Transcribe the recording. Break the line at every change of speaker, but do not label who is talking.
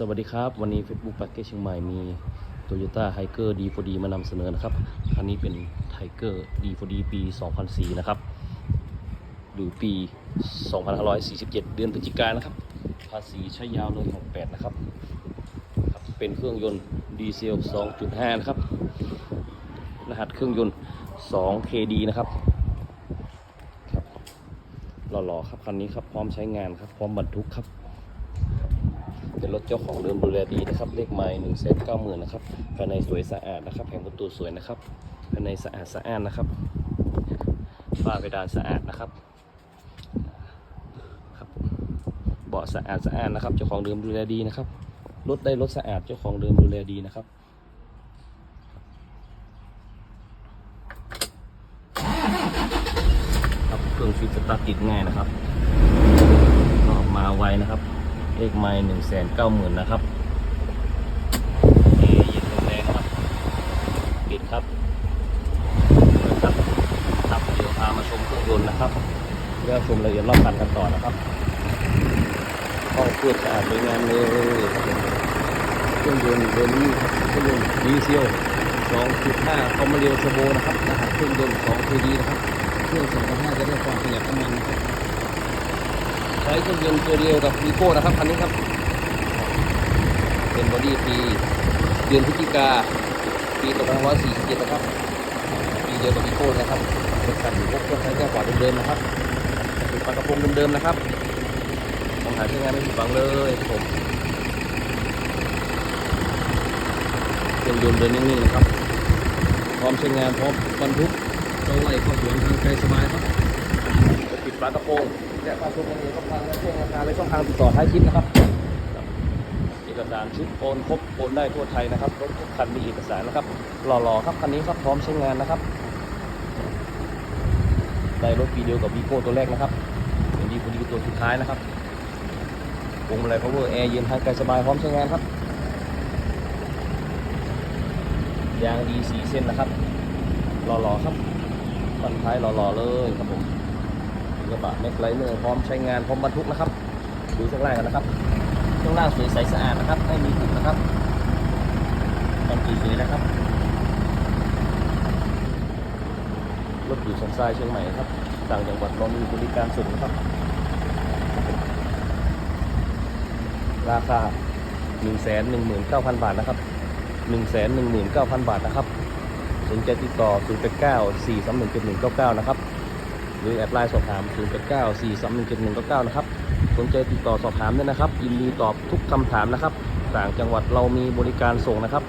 สวัสดีครับ วันนี้ Facebook ป a กเกจเชียงใหม่มี Toyota h i g e r D4D มานำเสนอนะครับ คันนี้เป็น Tiger D4D ปี 2004 นะครับ หรือปี 2547 เดือนพฤศจิกายนนะครับ ภาษีใช้ยาวเลย68 นะครับครับเป็นเครื่องยนต์ดีเซล 2.5 นะครับ รหัสเครื่องยนต์ 2KD นะครับครับหล่อๆครับคันนี้ครับพร้อมใช้งานครับ พร้อมบรรทุกครับ เป็นรถเจ้าของเดิมดูแลดีนะครับ เลขไม้หนึ่งแสนเก้าหมื่นนะครับ ภายในสวยสะอาดนะครับ แผงประตูสวยนะครับ ภายในสะอาดสะอ้านนะครับ ฝ้าเพดานสะอาดนะครับครับเบาะสะอาดสะอ้านนะครับ เจ้าของเดิมดูแลดีนะครับ รถได้รถสะอาด เจ้าของเดิมดูแลดีนะครับครับเครื่องฟิตสตาร์ทติดง่ายนะครับก็มาไวนะครับ เลขไม้หนึ่งแสนเก้าหมื่นนะครับเย็นแรงครับปิดครับเปิดครับครับเดี๋ยวพามาชมเครื่องยนต์นะครับเรื่องชมรายละเอียดรอบคันกันต่อนะครับห้องเครื่องสะอาดสวยงามเลยเครื่องยนต์เบอร์นี้เครื่องยนต์ดีเซล2.5คอมมาเรียวเทอร์โบนะครับรหัสเครื่องยนต์2 KD นะครับเครื่อง2.5จะได้ความประหยัดน้ำมันนะครับ ช้เครื่องยนต์ตัวเดียวกับวีโก้นะครับคันนี้ครับ เป็นบอดี้ปีเดือนพฤศจิกาปี2547นะครับปีเดียวกับวีโก้นะครับเป็นการอยู่พวกเครื่องใช้แก้วกว่าเดิมๆนะครับเป็นปากระพงเดิมๆนะครับต้องหาใช้งานไม่ผิดหวังเลยครับผมเครื่องยนต์เดินนิ่งๆนะครับพร้อมใช้งานพร้อมบรรทุกเข้าไร่เข้าสวนทางไกลสบายครับปิดฝากระโปรง และฝาชุดนี้ก็พังและช่วงราคาและช่องทางติดต่อท้ายคลิปนะครับ เอกสารชุดโอนครบโอนได้ทั่วไทยนะครับรถทุกคันมีเอกสารนะครับหล่อๆครับคันนี้ครับพร้อมใช้งานนะครับได้รถปีเดียวกับวีโก้ตัวแรกนะครับเป็นดีคนดีตัวสุดท้ายนะครับวงมาลัย power air เย็นทางไกลสบายพร้อมใช้งานครับยางดีสีเส้นนะครับหล่อๆครับฟันท้ายหล่อๆเลยครับผม กระบะเม็กไลเนอร์พร้อมใช้งานพร้อมบรรทุกนะครับ ดูช่วงล่างกันนะครับช่วงล่างสวยใสสะอาดนะครับไม่มีขุ่นนะครับตอนสวยนะครับรถอยู่สันทรายเชียงใหม่ครับต่างจังหวัดเรามีบริการส่งนะครับ ราคา 1 1 9 0 0 0 บาทนะครับ 1 1 9 0 0 0 บาทนะครับสนใจติดต่อ 0 8 9 4 3 1 7 1 9 9 นะครับ หรือแอดไลน์สอบถาม 0 8 9 4 3 1 7 1 9 9 นะครับ สนใจติดต่อสอบถามด้วยนะครับ ยินดีตอบทุกคำถามนะครับ ต่างจังหวัดเรามีบริการส่งนะครับ